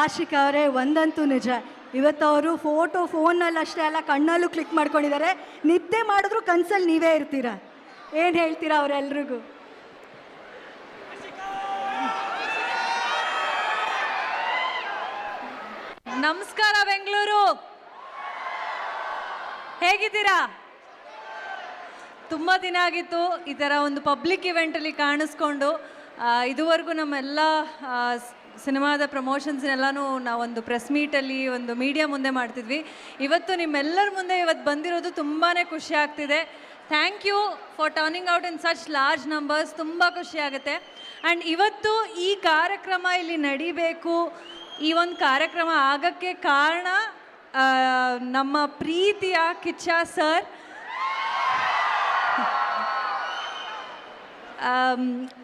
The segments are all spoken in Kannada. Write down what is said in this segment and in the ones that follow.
ಆಶಿಕ್ ಅವರೇ, ಒಂದಂತೂ ನಿಜ. ಇವತ್ತು ಅವರು ಫೋಟೋ ಫೋನಲ್ಲಿ ಅಷ್ಟೇ ಅಲ್ಲ, ಕಣ್ಣಲ್ಲೂ ಕ್ಲಿಕ್ ಮಾಡ್ಕೊಂಡಿದ್ದಾರೆ. ನಿದ್ದೆ ಮಾಡಿದ್ರು ಕನ್ಸಲ್ಲಿ ನೀವೇ ಇರ್ತೀರಾ? ಏನು ಹೇಳ್ತೀರಾ ಅವರೆಲ್ರಿಗೂ? ನಮಸ್ಕಾರ ಬೆಂಗಳೂರು. ಹೇಗಿದ್ದೀರಾ? ತುಂಬ ದಿನ ಆಗಿತ್ತು, ಈ ಥರ ಒಂದು ಪಬ್ಲಿಕ್ ಇವೆಂಟಲ್ಲಿ ಕಾಣಿಸ್ಕೊಂಡು ಇದುವರೆಗೂ ನಮ್ಮೆಲ್ಲ ಸಿನಿಮಾದ ಪ್ರಮೋಷನ್ಸ್ನೆಲ್ಲನೂ ನಾವೊಂದು ಪ್ರೆಸ್ ಮೀಟಲ್ಲಿ ಒಂದು ಮೀಡಿಯಾ ಮುಂದೆ ಮಾಡ್ತಿದ್ವಿ. ಇವತ್ತು ನಿಮ್ಮೆಲ್ಲರ ಮುಂದೆ ಇವತ್ತು ಬಂದಿರೋದು ತುಂಬಾ ಖುಷಿ ಆಗ್ತಿದೆ. Thank you for turning out in such large numbers ತುಂಬ ಖುಷಿ ಆಗುತ್ತೆ. ಆ್ಯಂಡ್ ಇವತ್ತು ಈ ಕಾರ್ಯಕ್ರಮ ಇಲ್ಲಿ ನಡಿಬೇಕು. ಈ ಒಂದು ಕಾರ್ಯಕ್ರಮ ಆಗಕ್ಕೆ ಕಾರಣ ನಮ್ಮ ಪ್ರೀತಿಯ ಕಿಚ್ಚ ಸರ್.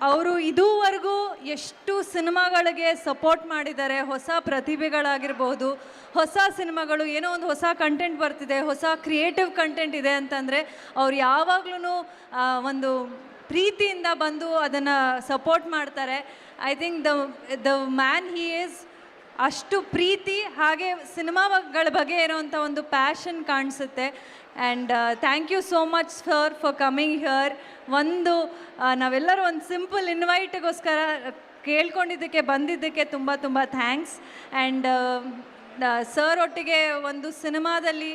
ಅವರು ಇದುವರೆಗೂ ಎಷ್ಟು ಸಿನಿಮಾಗಳಿಗೆ ಸಪೋರ್ಟ್ ಮಾಡಿದ್ದಾರೆ, ಹೊಸ ಪ್ರತಿಭೆಗಳಾಗಿರ್ಬೋದು, ಹೊಸ ಸಿನಿಮಾಗಳು, ಏನೋ ಒಂದು ಹೊಸ ಕಂಟೆಂಟ್ ಬರ್ತಿದೆ, ಹೊಸ ಕ್ರಿಯೇಟಿವ್ ಕಂಟೆಂಟ್ ಇದೆ ಅಂತಂದರೆ, ಅವ್ರು ಯಾವಾಗ್ಲೂ ಒಂದು ಪ್ರೀತಿಯಿಂದ ಬಂದು ಅದನ್ನು ಸಪೋರ್ಟ್ ಮಾಡ್ತಾರೆ. I think the the man he is ಅಷ್ಟು ಪ್ರೀತಿ, ಹಾಗೆ ಸಿನಿಮಾಗಳ ಬಗ್ಗೆ ಇರೋವಂಥ ಒಂದು ಪ್ಯಾಷನ್ ಕಾಣಿಸುತ್ತೆ. And thank you so much sir for coming here ಒಂದು ನಾವೆಲ್ಲರೂ ಒಂದು ಸಿಂಪಲ್ ಇನ್ವೈಟ್ಗೋಸ್ಕರ ಕೇಳ್ಕೊಂಡಿದ್ದಕ್ಕೆ, ಬಂದಿದ್ದಕ್ಕೆ ತುಂಬ ತುಂಬ ಥ್ಯಾಂಕ್ಸ್ ಆ್ಯಂಡ್ ಸರ್ ಒಟ್ಟಿಗೆ ಒಂದು ಸಿನಿಮಾದಲ್ಲಿ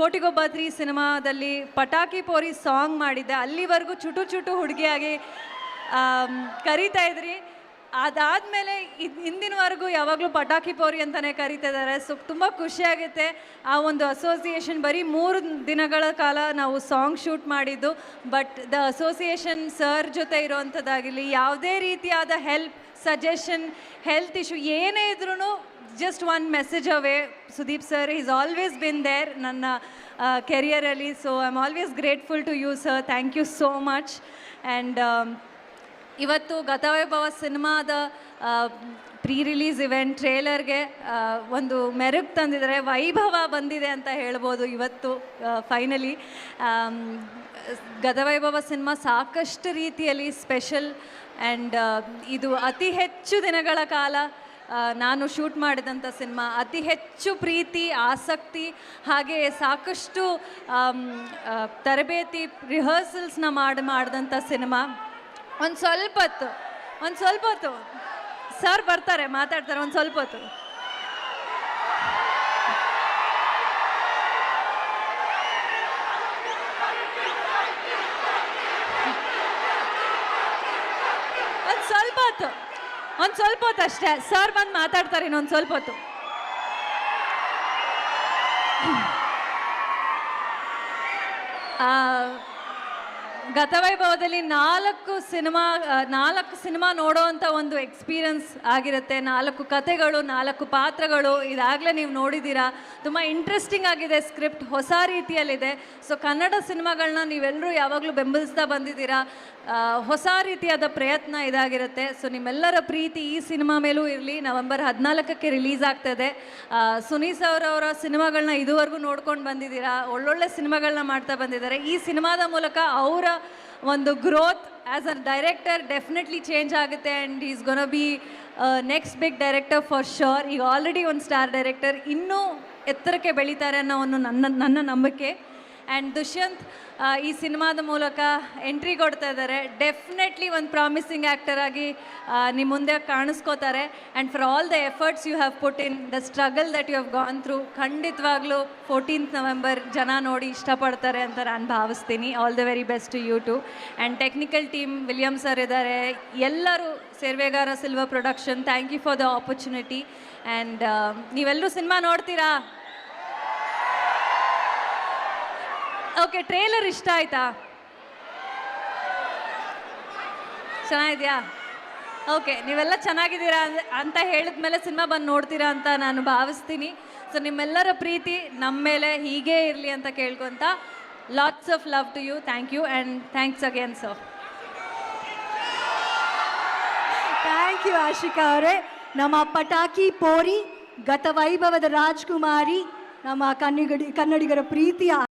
ಕೋಟಿಗೊಬ್ಬ ಸಿನಿಮಾದಲ್ಲಿ ಪಟಾಕಿ ಪೋರಿ ಸಾಂಗ್ ಮಾಡಿದ್ದೆ. ಅಲ್ಲಿವರೆಗೂ ಚುಟು ಚುಟು ಹುಡುಗಿಯಾಗಿ ಕರೀತಾ ಇದ್ರಿ. ಅದಾದಮೇಲೆ ಹಿಂದಿನವರೆಗೂ ಯಾವಾಗಲೂ ಪಟಾಕಿ ಪೌರಿ ಅಂತಲೇ ಕರೀತಿದ್ದಾರೆ. ಸೊ ತುಂಬ ಖುಷಿಯಾಗುತ್ತೆ. ಆ ಒಂದು ಅಸೋಸಿಯೇಷನ್ ಬರೀ ಮೂರು ದಿನಗಳ ಕಾಲ ನಾವು ಸಾಂಗ್ ಶೂಟ್ ಮಾಡಿದ್ದು. ಬಟ್ ದ ಅಸೋಸಿಯೇಷನ್ ಸರ್ ಜೊತೆ ಇರೋವಂಥದ್ದಾಗಿರಲಿ, ಯಾವುದೇ ರೀತಿಯಾದ ಹೆಲ್ಪ್ ಸಜೆಷನ್ ಹೆಲ್ತ್ ಇಶ್ಯೂ ಏನೇ ಇದ್ರೂ just one message away Sudeep sir is always been there ನನ್ನ ಕೆರಿಯರಲ್ಲಿ so I am always grateful to you sir thank you so much and ಇವತ್ತು ಗತವೈಭವ ಸಿನಿಮಾದ ಪ್ರೀ ರಿಲೀಸ್ ಇವೆಂಟ್ ಟ್ರೇಲರ್ಗೆ ಒಂದು ಮೆರುಗು ತಂದಿದ್ದಾರೆ ವೈಭವ ಬಂದಿದೆ ಅಂತ ಹೇಳ್ಬೋದು ಇವತ್ತು ಫೈನಲಿ. ಗತವೈಭವ ಸಿನಿಮಾ ಸಾಕಷ್ಟು ರೀತಿಯಲ್ಲಿ ಸ್ಪೆಷಲ್ ಆ್ಯಂಡ್ ಇದು ಅತಿ ಹೆಚ್ಚು ದಿನಗಳ ಕಾಲ ನಾನು ಶೂಟ್ ಮಾಡಿದಂಥ ಸಿನಿಮಾ. ಅತಿ ಹೆಚ್ಚು ಪ್ರೀತಿ, ಆಸಕ್ತಿ, ಹಾಗೆ ಸಾಕಷ್ಟು ತರಬೇತಿ ರಿಹರ್ಸಲ್ಸ್ನ ಮಾಡಿ, ಮಾಡಿದಂಥ ಸಿನಿಮಾ. ಒಂದು ಸ್ವಲ್ಪ ಹೊತ್ತು ಒಂದು ಸ್ವಲ್ಪ ಹೊತ್ತು. ಸರ್ ಬರ್ತಾರೆ ಮಾತಾಡ್ತಾರೆ ಒಂದು ಸ್ವಲ್ಪ ಹೊತ್ತು. ಒಂದು ಸ್ವಲ್ಪ ಹೊತ್ತು ಒಂದು ಸ್ವಲ್ಪ ಹೊತ್ತು ಅಷ್ಟೇ. ಸರ್ ಬಂದು ಮಾತಾಡ್ತಾರೆ ಇನ್ನೊಂದು ಸ್ವಲ್ಪ ಹೊತ್ತು. ಆ, ಗತವೈಭವದಲ್ಲಿ ನಾಲ್ಕು ಸಿನಿಮಾ ನಾಲ್ಕು ಸಿನಿಮಾ ನೋಡೋವಂಥ ಒಂದು ಎಕ್ಸ್ಪೀರಿಯನ್ಸ್ ಆಗಿರುತ್ತೆ. ನಾಲ್ಕು ಕತೆಗಳು ನಾಲ್ಕು ಪಾತ್ರಗಳು ಇದಾಗಲೇ ನೀವು ನೋಡಿದ್ದೀರಾ. ತುಂಬ ಇಂಟ್ರೆಸ್ಟಿಂಗ್ ಆಗಿದೆ ಸ್ಕ್ರಿಪ್ಟ್, ಹೊಸ ರೀತಿಯಲ್ಲಿದೆ. ಸೊ ಕನ್ನಡ ಸಿನಿಮಾಗಳನ್ನ ನೀವೆಲ್ಲರೂ ಯಾವಾಗಲೂ ಬೆಂಬಲಿಸ್ತಾ ಬಂದಿದ್ದೀರಾ. ಹೊಸ ರೀತಿಯಾದ ಪ್ರಯತ್ನ ಇದಾಗಿರುತ್ತೆ. ಸೊ ನಿಮ್ಮೆಲ್ಲರ ಪ್ರೀತಿ ಈ ಸಿನಿಮಾ ಮೇಲೂ ಇರಲಿ. ನವೆಂಬರ್ ಹದಿನಾಲ್ಕಕ್ಕೆ ರಿಲೀಸ್ ಆಗ್ತದೆ. ಆ, ಸುನೀಸ್ ಅವರ ಸಿನಿಮಾಗಳನ್ನ ಇದುವರೆಗೂ ನೋಡ್ಕೊಂಡು ಬಂದಿದ್ದೀರಾ? ಒಳ್ಳೊಳ್ಳೆ ಸಿನಿಮಾಗಳನ್ನ ಮಾಡ್ತಾ ಬಂದಿದ್ದಾರೆ. ಈ ಸಿನಿಮಾದ ಮೂಲಕ ಅವರ ಒಂದು growth as a director definitely change ಆಗುತ್ತೆ. And is gonna be next big director for sure ಈಗ ಆಲ್ರೆಡಿ ಒಂದು ಸ್ಟಾರ್ ಡೈರೆಕ್ಟರ್ ಇನ್ನೂ ಎತ್ತರಕ್ಕೆ ಬೆಳೀತಾರೆ ಅನ್ನೋ ಒಂದು ನನ್ನ ನನ್ನ ನಂಬಿಕೆ. ಆ್ಯಂಡ್ ದುಷ್ಯಂತ್ ಈ ಸಿನಿಮಾದ ಮೂಲಕ ಎಂಟ್ರಿ ಕೊಡ್ತಾ ಇದ್ದಾರೆ. ಡೆಫಿನೆಟ್ಲಿ ಒಂದು ಪ್ರಾಮಿಸಿಂಗ್ ಆ್ಯಕ್ಟರ್ ಆಗಿ ನಿಮ್ಮ ಮುಂದೆ ಕಾಣಿಸ್ಕೋತಾರೆ. And for all the efforts you have put in the struggle that you have gone through ಖಂಡಿತವಾಗ್ಲೂ ಫೋರ್ಟೀನ್ತ್ ನವೆಂಬರ್ ಜನ ನೋಡಿ ಇಷ್ಟಪಡ್ತಾರೆ ಅಂತ ನಾನು ಭಾವಿಸ್ತೀನಿ. All the very best you too and technical team William sir ಇದ್ದಾರೆ. ಎಲ್ಲರೂ ಸೇರ್ವೆಗಾರ silver production thank you for the opportunity and ನೀವೆಲ್ಲರೂ ಸಿನಿಮಾ ನೋಡ್ತೀರಾ? ಓಕೆ ಟ್ರೇಲರ್ ಇಷ್ಟ ಆಯ್ತಾ? ಚೆನ್ನಾಗಿದೆಯಾ? ಓಕೆ ನೀವೆಲ್ಲ ಚೆನ್ನಾಗಿದ್ದೀರಾ ಅಂತ ಅಂತ ಹೇಳಿದ್ಮೇಲೆ ಸಿನಿಮಾ ಬಂದು ನೋಡ್ತೀರಾ ಅಂತ ನಾನು ಭಾವಿಸ್ತೀನಿ. ಸೊ ನಿಮ್ಮೆಲ್ಲರ ಪ್ರೀತಿ ನಮ್ಮ ಮೇಲೆ ಹೀಗೇ ಇರಲಿ ಅಂತ ಕೇಳ್ಕೊಂತ lots of love to you thank you and thanks again sir thank you Ashika ಅವರೇ. ನಮ್ಮ ಪಟಾಕಿ ಪೋರಿ ಗತ ವೈಭವದ ರಾಜ್ಕುಮಾರಿ, ನಮ್ಮ ಕನ್ನಡಿಗಡಿ ಕನ್ನಡಿಗರ ಪ್ರೀತಿಯ